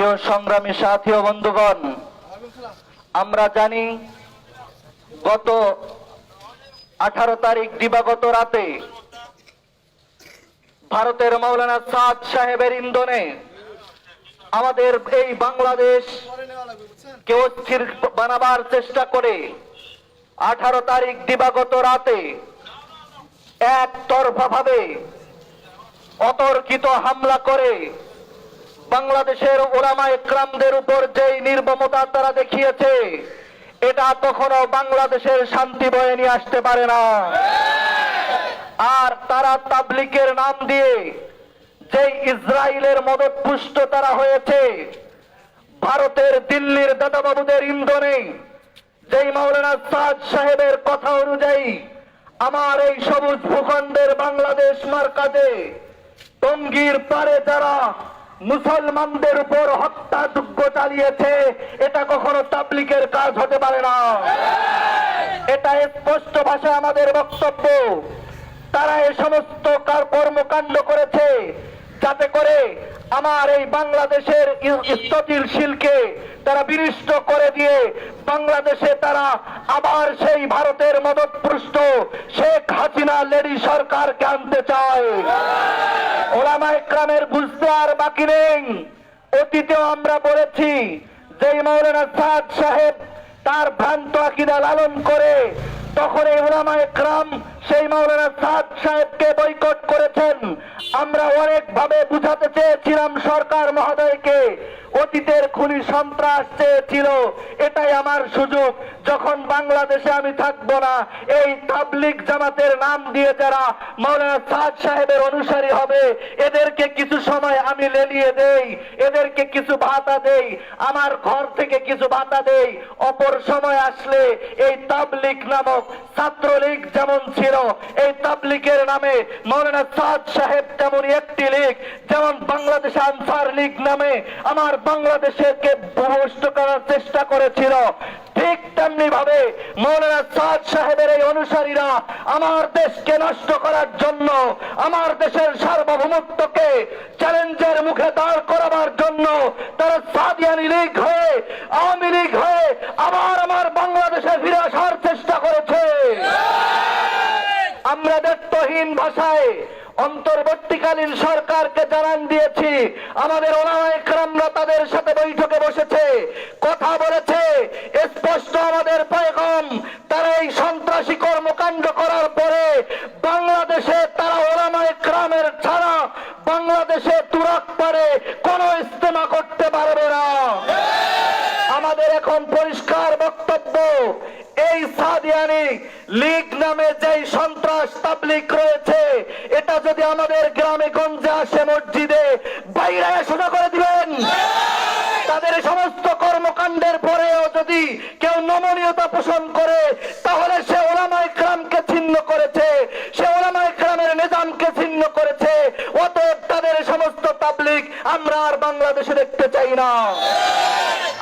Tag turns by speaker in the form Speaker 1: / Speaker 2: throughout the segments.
Speaker 1: প্রিয় সংগ্রামী সাথী ও বন্ধুগণ, আমরা জানি গত আঠারো তারিখ দিবাগত রাতে ভারতের মৌলানা সাদ সাহেবের ইন্ধনে আমাদের এই বাংলাদেশ কে অস্থির বানাবার চেষ্টা করে আঠারো তারিখ দিবাগত রাতে একতরফা ভাবে অতর্কিত হামলা করে বাংলাদেশের ওলামা একরামদের উপর যেই নির্মমতা তারা দেখিয়েছে, এটা কখনো বাংলাদেশের শান্তি বয়ে নিয়ে আসতে পারে না। আর তারা তাবলিকের নাম দিয়ে যেই ইসরায়েলের মদত পুষ্ট তারা হয়েছে, ভারতের দিল্লির দাদাবাবুদের ইন্ধনে, যেই মাওলানা সাদ সাহেবের কথা অনুযায়ী আমার এই সবুজ ভূখণ্ডের বাংলাদেশ মার্কাজে টঙ্গীর পারে যারা মুসলমানদের উপর হত্যাযজ্ঞ চালিয়েছে, এটা কখনো তাবলিকের কাজ হতে পারে না। এটা স্পষ্ট ভাষায় আমাদের বক্তব্য। তারা এ সমস্ত কার কর্মকাণ্ড করেছে যাতে করে আমার এই বাংলাদেশের ই- স্থিতিশীলকে তারা বিনিষ্ট করে দিয়ে বাংলাদেশে তারা আবার সেই ভারতের মদতপৃষ্ট শেখ হাসিনা লেডি সরকারকে আনতে চায়। ওলামা ইকরামের বুঝতে আর বাকি নেই। অতীতেও আমরা বলেছি যে মৌলানা সাদ সাহেব তার ভ্রান্ত আকিদা লালন করে তখন এই ওলামা ক্রাম সেই মাওলানা সাদ সাহেবকে বয়কট করেছেন। আমরা অনেকভাবে বুঝাতে চেয়েছিলাম সরকার মহোদয়কে। অতীতের খুনি সন্ত্রাস চেয়েছিল। এটাই আমার সুযোগ। যখন বাংলাদেশে আমি থাকব না, এই তাবলিক জামাতের নাম দিয়ে যারা মৌলানা সাদ সাহেবের অনুসারী হবে, এদেরকে কিছু সময় আমি লেলিয়ে দেই, এদেরকে কিছু ভাতা দেই, আমার ঘর থেকে কিছু ভাতা দেই। অপর সময় আসলে এই তাবলিক নামক ছাত্রলীগ যেমন ছিল, এই তাবলিকের নামে মৌলানা সাদ সাহেব তেমনই একটি লীগ আনসার লীগ নামে আমার বাংলাদেশকে ভ্রষ্ট করার চেষ্টা করেছিল। ঠিক তেমনি ভাবে মৌলানা সাদ সাহেবের এই অনুসারীরা আমার দেশকে নষ্ট করার জন্য, আমার দেশের সার্বভৌমত্বকে চ্যালেঞ্জের মুখে দাঁড় করাবার জন্য তারা সাদিয়ানি লীগ হয়ে, আওয়ামী লীগ হয়ে আবার আমার বাংলাদেশে ফিরে আসার চেষ্টা করেছে। আমরা দায়িত্বহীন ভাষায় অন্তর্বর্তীকালীন সরকারকে জানান দিয়েছি, আমাদের ওলামাইকরামরা তাদের সাথে বৈঠকে বসেছে, কথা বলেছে, স্পষ্ট আমাদের পয়গম, তারা এই সন্ত্রাসী কর্মকাণ্ড করার পরে বাংলাদেশে তারা ওলামাইকরামের ছাড়া বাংলাদেশে তুরাক পারে কোনো ইস্তেমা করতে পারবে না আমাদের এখন পরিষ্কার বক্তব্য এই সাদিয়ানি লীগ নামে যেই সন্ত্রাস তাবলিক রয়েছে এটা যদি আমাদের গ্রামে গঞ্জে আসে মসজিদে বাইরে শোনা করে দিবেন। তাদের সমস্ত কর্মকাণ্ডের পরেও যদি কেউ নমনীয়তা পোষণ করে তাহলে সে ওলামাই গ্রামকে ছিন্ন করেছে সে ওলামাই গ্রামের নিজামকে ছিন্ন করেছে অতএব তাদের সমস্ত তাবলিক আমরা আর বাংলাদেশে দেখতে চাই না।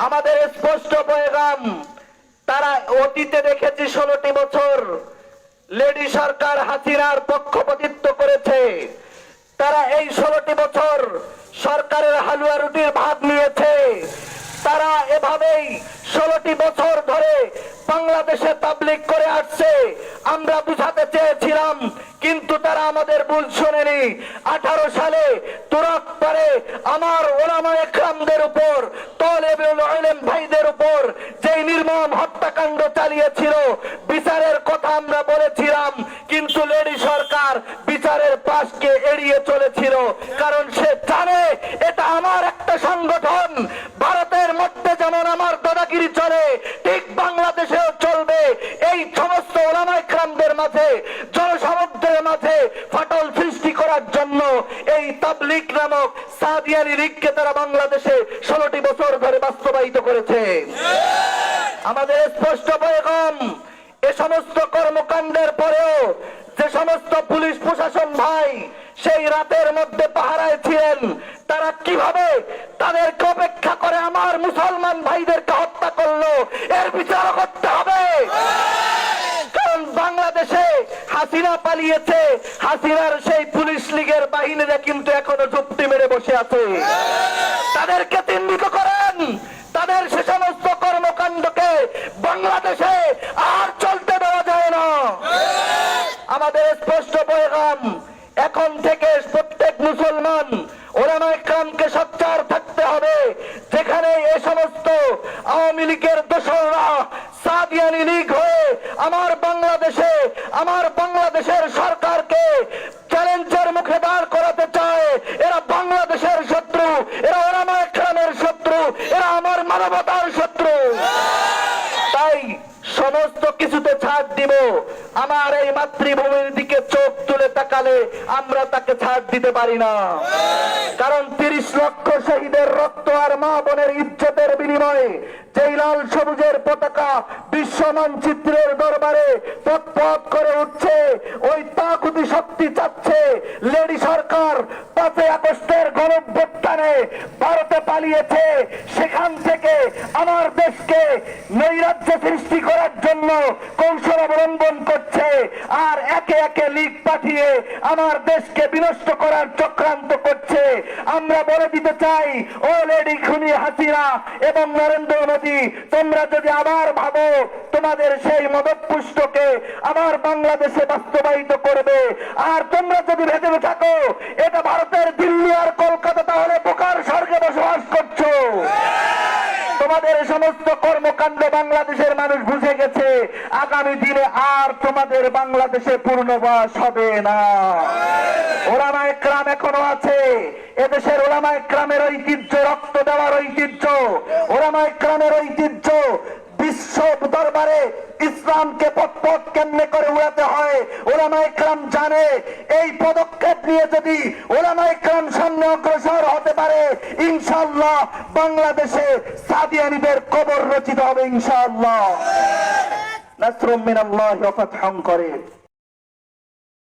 Speaker 1: আমাদের স্পষ্ট পয়গাম তারা অতীতে দেখেছি ষোলোটি বছর, লেডি সরকার হাসিনার পক্ষপাতিত্ব করেছে, তারা এই ষোলোটি বছর সরকারের হালুয়া রুটির ভাগ নিয়েছে। তারা এভাবেই ষোলোটি বছর ধরে বাংলাদেশে তাবলিক করে আসছে। আমরা বুঝাতে চেয়েছিলাম, কিন্তু তারা আমাদের ভুল শোনেনি। আঠারো সালে তুরক পারে আমার ওলামা একরামদের উপর তলেবুল আলেম ভাইদের উপর যেই নির্মম হত্যাকাণ্ড চালিয়েছিল, বিচারের কথা আমরা বলেছিলাম, কিন্তু লেডি সরকার বিচারের পাশকে এড়িয়ে চলেছিল। কারণ সে জানে এটা আমার একটা সংগঠন ভারতের মধ্যে যেমন আমার দাদাগিরি চলে ঠিক বাংলাদেশেও চলবে এই সমস্ত ওলামাইকরামদের মাঝে জনসমুদ্রের মাঝে ফাটল সৃষ্টি করার জন্য তাবলিক নামক সাদিয়ানি লীগকে তারা বাংলাদেশে ষোলোটি বছর ধরে বাস্তবায়িত করেছে। আমাদের স্পষ্ট বেগম এ সমস্ত কর্মকাণ্ডের পরেও যে সমস্ত পুলিশ প্রশাসন ভাই সেই রাতের মধ্যে পাহারায় ছিলেন, তারা কীভাবে তাদেরকে অপেক্ষা করে আমার মুসলমান ভাইদেরকে হত্যা করল, এর বিচার করতে হবে। কারণ বাংলাদেশে হাসিনা পালিয়েছে, হাসিনার সেই বাহিনীরা কিন্তু এখনও জুপ্তি মেরে বসে আছে। তাদেরকে চিহ্নিত করেন। তাদের সে সমস্ত কর্মকাণ্ডকে বাংলাদেশে আর চলতে দেওয়া যায় না। আমাদের স্পষ্ট পয়গাম এখন থেকে প্রত্যেক মুসলমান ওলামা ইকরামকে সচ্চার থাকতে হবে, যেখানে এ সমস্ত আওয়ামী লীগের দোসররা সাদিয়ানি লীগ হয়ে আমার বাংলাদেশে, আমার বাংলাদেশের সরকারকে চ্যালেঞ্জের মুখে দাঁড় করাতে চায়। এরা বাংলাদেশের শত্রু, এরা ওলামা ইকরামের শত্রু, এরা আমার মানবতার শত্রু। তাই সমস্ত কিছুতে ছাড় দিব। আমার এই মাতৃভূমির দিকে চোখ তুলে তাকালে আমরা তাকে ছাড় দিতে পারি না। কারণ তিরিশ লক্ষ শহীদের রক্ত আর মা বোনের ইজ্জতের বিনিময়ে যেই লাল সবুজের পতাকা বিশ্ব মানচিত্রের দরবারে পথ করে উঠছে। ওই তাকুতি শক্তি চাচ্ছে। লেডি সরকার পাঁচই আগস্টের গণভ্যুত্থানে ভারতে পালিয়েছে। সেখান থেকে আমার দেশকে নৈরাজ্য সৃষ্টি করার জন্য কৌশল অবলম্বন করছে। আর একে একে লিগ পাঠিয়ে আমার দেশকে বিনষ্ট করার চক্রান্ত করছে। আমরা বলে দিতে চাই, ও লেডি খুনি হাসিনা এবং নরেন্দ্র মোদী, তোমরা যদি আবার ভাবো তোমাদের সেই মদপুষ্টকে আবার বাংলাদেশে বাস্তবায়িত করবে। আর তোমরা যদি ভেতরে থাকো, এটা ভারতের দিল্লি আর কলকাতা তাহলে বোকার স্বর্গে বসবাস করছ। তোমাদের সমস্ত কর্মকাণ্ড বাংলাদেশের মানুষ বুঝে গেছে। আগামী দিনে আর তোমাদের বাংলাদেশে পূর্ণবাস হবে না। ওলামা একরাম এখনও আছে। এদেশের ওলামা একরামের ঐতিহ্য, রক্ত দেওয়ার ঐতিহ্য ওলামা একরামের ঐতিহ্য বিশ্ব দরবারে ইসলামকে পথ কেমনে করে উড়াতে হয়, ওলামা ইকরাম জানে। এই পদক্ষেপ নিয়ে যদি ওলামা ইকরাম সামনে অগ্রসর হতে পারে ইনশাল্লাহ বাংলাদেশে সাদিয়ানিদের কবর রচিত হবে ইনশাল্লাহ নাসরুম মিনাল্লাহি ওয়া ফাতহাম করিম